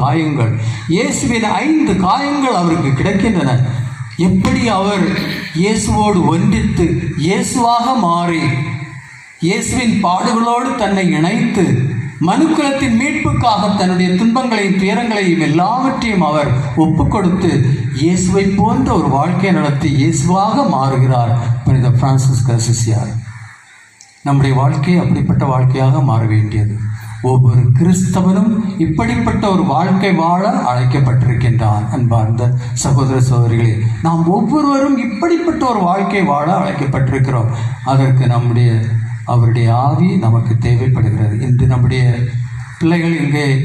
காயங்கள். இயேசுவின் ஐந்து காயங்கள் அவருக்கு கிடைக்கின்றன. எப்படி அவர் இயேசுவோடு ஒன்றித்து இயேசுவாக மாறி இயேசுவின் பாடுகளோடு தன்னை இணைத்து மனுக்குலத்தின் மீட்புக்காக தன்னுடைய துன்பங்களையும் துயரங்களையும் எல்லாவற்றையும் அவர் ஒப்பு கொடுத்து இயேசுவை போன்ற ஒரு வாழ்க்கை நடத்தி இயேசுவாக மாறுகிறார். புனித பிரான்சிஸ் கசிசியார் நம்முடைய வாழ்க்கை அப்படிப்பட்ட வாழ்க்கையாக மாற வேண்டியது. ஒவ்வொரு கிறிஸ்தவனும் இப்படிப்பட்ட ஒரு வாழ்க்கை வாழ அழைக்கப்பட்டிருக்கின்றான். அன்பார்ந்த சகோதர சகோதரிகளே நாம் ஒவ்வொருவரும் இப்படிப்பட்ட ஒரு வாழ்க்கை வாழ அழைக்கப்பட்டிருக்கிறோம். அதற்கு நம்முடைய அவருடைய ஆவி நமக்கு தேவைப்படுகிறது. இன்று நம்முடைய பிள்ளைகள் இங்கே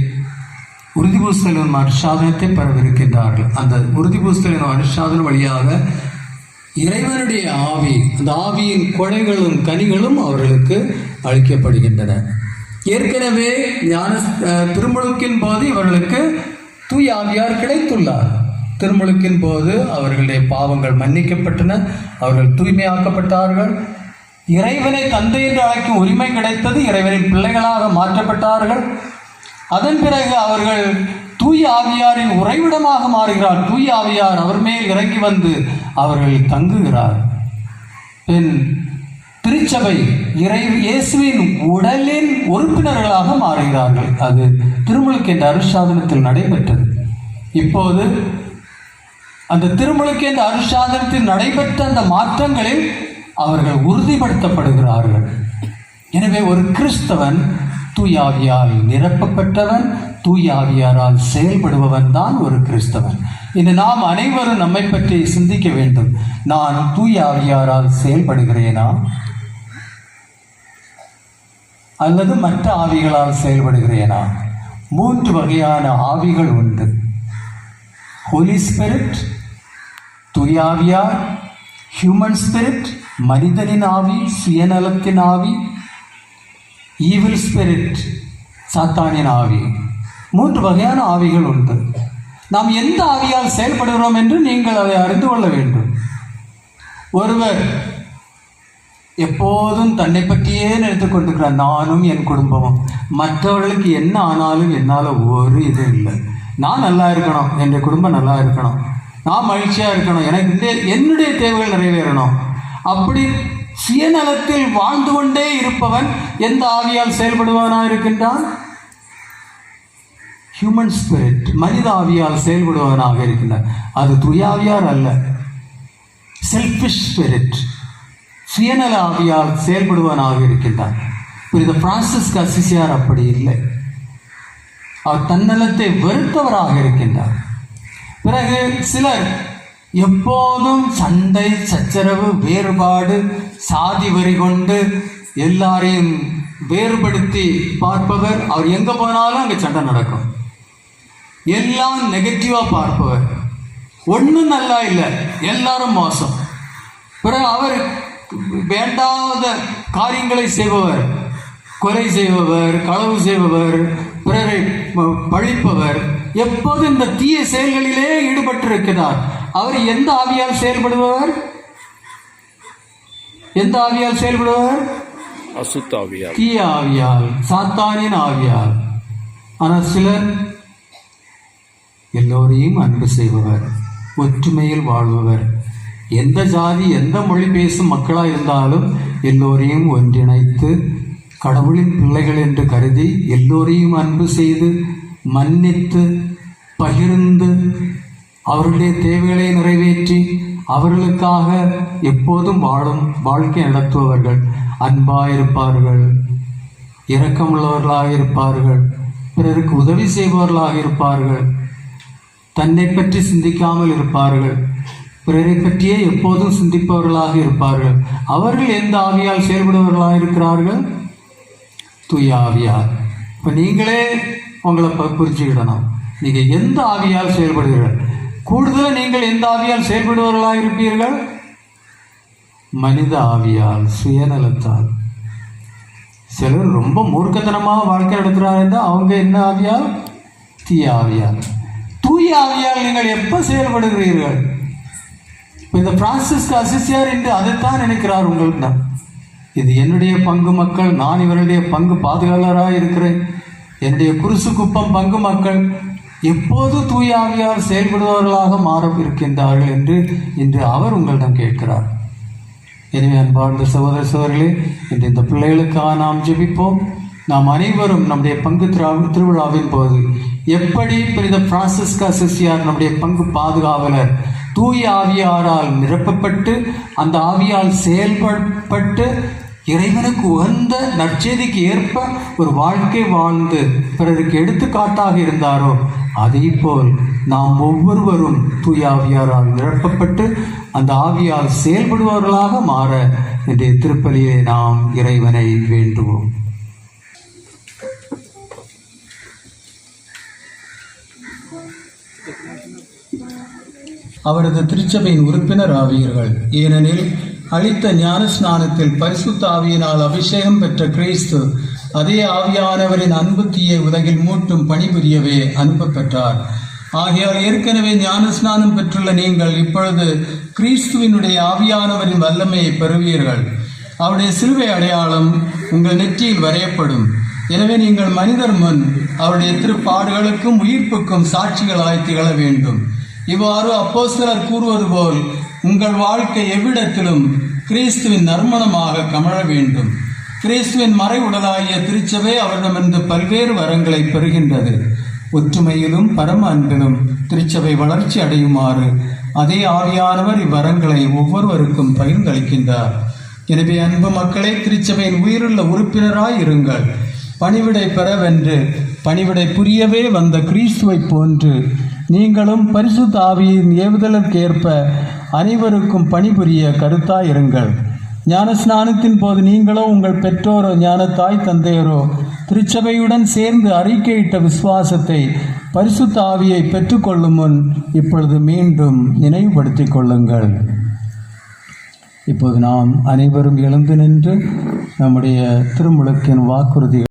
உறுதி அனுஷாதனத்தை பெறவிருக்கின்றார்கள் அந்த உறுதி பூசலின் அனுஷாதனம் வழியாக இறைவனுடைய ஆவி அந்த ஆவியின் கொடைகளும் கனிகளும் அவர்களுக்கு அளிக்கப்படுகின்றன. ஏற்கனவே ஞான திருமுழுக்கின் போது இவர்களுக்கு தூய் ஆவியார் கிடைத்துள்ளார். திருமுழுக்கின் போது அவர்களுடைய பாவங்கள் மன்னிக்கப்பட்டன அவர்கள் தூய்மையாக்கப்பட்டார்கள். இறைவனை தந்தை என்று அழைக்கும் உரிமை கிடைத்தது இறைவனின் பிள்ளைகளாக மாற்றப்பட்டார்கள். அதன் பிறகு அவர்கள் தூய் ஆவியாரின் உறைவிடமாக மாறுகிறார். தூய் ஆவியார் அவர் மேல் இறங்கி வந்து அவர்கள் தங்குகிறார். பின் திருச்சபை இறை இயேசுவின் உடலின் உறுப்பினர்களாக மாறுகிறார்கள். அது திருமுழுக்கு என்ற அருஷாதனத்தில் நடைபெற்றது. இப்போது அந்த திருமுழுக்கு என்ற அருஷாதனத்தில் நடைபெற்ற அந்த மாற்றங்களில் அவர்கள் உறுதிப்படுத்தப்படுகிறார்கள். எனவே ஒரு கிறிஸ்தவன் தூயாவியால் நிரப்பப்பட்டவன் தூயாவியாரால் செயல்படுபவன் தான் ஒரு கிறிஸ்தவன். இன்று நாம் அனைவரும் நம்மை பற்றி சிந்திக்க வேண்டும். நான் தூயாவியாரால் செயல்படுகிறேனா? அல்லது மற்ற ஆவிகளால் செயல்படுகிறேனா? மூன்று வகையான ஆவிகள் உண்டு. ஹோலி ஸ்பிரிட் துயாவியார் ஹியூமன் ஸ்பிரிட் மனிதனின் ஆவி சுயநலத்தின் ஆவி ஈவில் ஸ்பிரிட் சாத்தானின் ஆவி. மூன்று வகையான ஆவிகள் உண்டு. நாம் எந்த ஆவியால் செயல்படுகிறோம் என்று நீங்கள் அதை அறிந்து கொள்ள வேண்டும். ஒருவர் எப்போதும் தன்னை பற்றியே நினைத்து கொண்டிருக்கிறார் நானும் என் குடும்பமும் மற்றவர்களுக்கு என்ன ஆனாலும் என்னால் ஒரு இது இல்லை. நான் நல்லா இருக்கணும் என் குடும்பம் நல்லா இருக்கணும் நான் மகிழ்ச்சியாக இருக்கணும் எனக்கு இந்த என்னுடைய தேவைகள் நிறைவேறணும். அப்படி சுயநலத்தில் வாழ்ந்து கொண்டே இருப்பவன் எந்த ஆவியால் செயல்படுவனாக இருக்கின்றான்? ஹியூமன் ஸ்பிரிட் மனித ஆவியால் செயல்படுவனாக இருக்கின்றான். அது துயாவியார் அல்ல. செல்ஃபிஷ் ஸ்பிரிட் சுயநல ஆவியால் செயல்படுவனாக இருக்கின்றார். புரித பிரான்சிஸ் கசிசியார் அப்படி இல்லை. அவர் தன்னலத்தை வெறுத்தவராக இருக்கின்றார். பிறகு சிலர் எப்போதும் சண்டை சச்சரவு வேறுபாடு சாதி வரி கொண்டு எல்லாரையும் வேறுபடுத்தி பார்ப்பவர். அவர் எங்கே போனாலும் அங்கே சண்டை நடக்கும். எல்லாம் நெகட்டிவாக பார்ப்பவர். ஒன்றும் நல்லா இல்லை. எல்லாரும் மோசம். பிறகு அவர் வேண்டாத காரியங்களை செய்பவர் கொலை செய்பவர் களவு செய்பவர் பிறரை பழிப்பவர் எப்போது இந்த தீய செயல்களிலே ஈடுபட்டிருக்கிறார். அவர் எந்த ஆவியால் செயல்படுபவர்? எந்த ஆவியால் அசுத்தாவியார் தீய ஆவியால் சாத்தானின் ஆவியால். ஆனால் சிலர் எல்லோரையும் அன்பு செய்பவர் ஒற்றுமையில் வாழ்பவர். எந்த ஜாதி எந்த மொழி பேசும் மக்களாக இருந்தாலும் எல்லோரையும் ஒன்றிணைத்து கடவுளின் பிள்ளைகள் என்று கருதி எல்லோரையும் அன்பு செய்து மன்னித்து பகிர்ந்து அவர்களுடைய தேவைகளை நிறைவேற்றி அவர்களுக்காக எப்போதும் வாழும் வாழ்க்கை நடத்துபவர்கள். அன்பாயிருப்பார்கள் இரக்கமுள்ளவர்களாக இருப்பார்கள் பிறருக்கு உதவி செய்பவர்களாக இருப்பார்கள் தன்னை பற்றி சிந்திக்காமல் இருப்பார்கள். பிறரை பற்றியே எப்போதும் சிந்திப்பவர்களாக இருப்பார்கள். அவர்கள் எந்த ஆவியால் செயல்படுபவர்களாக இருக்கிறார்கள் தூய ஆவியார் இப்போ நீங்களே உங்களை புரிஞ்சுக்கிடணும். நீங்கள் எந்த ஆவியால் செயல்படுகிறீர்கள்? கூடுதல் நீங்கள் எந்த ஆவியால் செயல்படுபவர்களாக இருப்பீர்கள் மனித ஆவியால் சுயநலத்தால். சிலர் ரொம்ப மூர்க்கத்தனமாக வாழ்க்கை நடத்துகிறாங்க அவங்க என்ன ஆவியால்? தீய ஆவியால். தூய ஆவியால் நீங்கள் எப்போ செயல்படுகிறீர்கள்? இந்த பிரான்சிஸ்கு அசிசியார் என்று அதைத்தான் நினைக்கிறார் உங்களுக்கு இது என்னுடைய பங்கு மக்கள் நான் இவருடைய பங்கு பாதுகாவலராக இருக்கிறேன். என்னுடைய குருசு குப்பம் பங்கு மக்கள் எப்போது தூயாவியார் செயல்படுபவர்களாக மாற இருக்கின்றார்கள் என்று இன்று அவர் உங்களிடம் கேட்கிறார். எனவே அன்பார்ந்த சகோதர சோதர்களே இன்று இந்த பிள்ளைகளுக்காக நாம் ஜெபிப்போம். நாம் அனைவரும் நம்முடைய பங்கு திருவிழாவின் போது எப்படி பிரித பிரான்சிஸ்கா சிசியார் நம்முடைய பங்கு பாதுகாவலர் தூய ஆவியாரால் நிரப்பப்பட்டு அந்த ஆவியால் செயல்பட்டு இறைவனுக்கு உகந்த நற்செய்திக்கு ஏற்ப ஒரு வாழ்க்கை வாழ்ந்து பிறருக்கு எடுத்துக்காட்டாக இருந்தாரோ அதே போல் நாம் ஒவ்வொருவரும் தூய ஆவியாரால் நிரப்பப்பட்டு அந்த ஆவியால் செயல்படுபவர்களாக மாற இன்றைய திருப்பலியை நாம் இறைவனை வேண்டுவோம். அவரது திருச்சபையின் உறுப்பினர் ஆவீர்கள். ஏனெனில் அளித்த ஞான ஸ்நானத்தில் பரிசுத்த ஆவியினால் அபிஷேகம் பெற்ற கிறிஸ்து அதே ஆவியானவரின் அன்பு தீயை உலகில் மூட்டும் பணிபுரியவே அனுப்பப்பெற்றார் ஆகையால் ஏற்கனவே ஞானஸ்நானம் பெற்றுள்ள நீங்கள் இப்பொழுது கிறிஸ்துவினுடைய ஆவியானவரின் வல்லமையை பெறுவீர்கள். அவருடைய சிலுவை அடையாளம் உங்கள் நெற்றியில் வரையப்படும். எனவே நீங்கள் மனிதர் முன் அவருடைய திருப்பாடுகளுக்கும் உயிர்ப்புக்கும் சாட்சிகளாய் திகழ வேண்டும். இவ்வாறு அப்போஸ்தலர் கூறுவது போல் உங்கள் வாழ்க்கை எவ்விடத்திலும் கிறிஸ்துவின் நறுமணமாக கமழ வேண்டும். கிறிஸ்துவின் மறை உடலாகிய திருச்சபை அவரிடமிருந்து பல்வேறு வரங்களை பெறுகின்றது. ஒற்றுமையிலும் பரம அன்பிலும் திருச்சபை வளர்ச்சி அடையுமாறு அதே ஆவியானவர் இவ்வரங்களை ஒவ்வொருவருக்கும் பகிர்ந்தளிக்கின்றார். எனவே அன்பு மக்களே திருச்சபையின் உயிருள்ள உறுப்பினராய் இருங்கள். பணிவிடை பெறவென்று பணிவிடை புரியவே வந்த கிறிஸ்துவை போன்று நீங்களும் பரிசுத்த ஆவியின் ஏவுதலுக்கேற்ப அனைவருக்கும் பணிபுரிய கருத்தாயிருங்கள். ஞான ஸ்நானத்தின் போது நீங்களோ உங்கள் பெற்றோரோ ஞான தாய் தந்தையரோ திருச்சபையுடன் சேர்ந்து அறிக்கையிட்ட விசுவாசத்தை பரிசுத்த ஆவியை பெற்றுக்கொள்ளும் முன் இப்பொழுது மீண்டும் நினைவுபடுத்திக் கொள்ளுங்கள். இப்போது நாம் அனைவரும் எழுந்து நின்று நம்முடைய திருமுழுக்கின் வாக்குறுதிகள்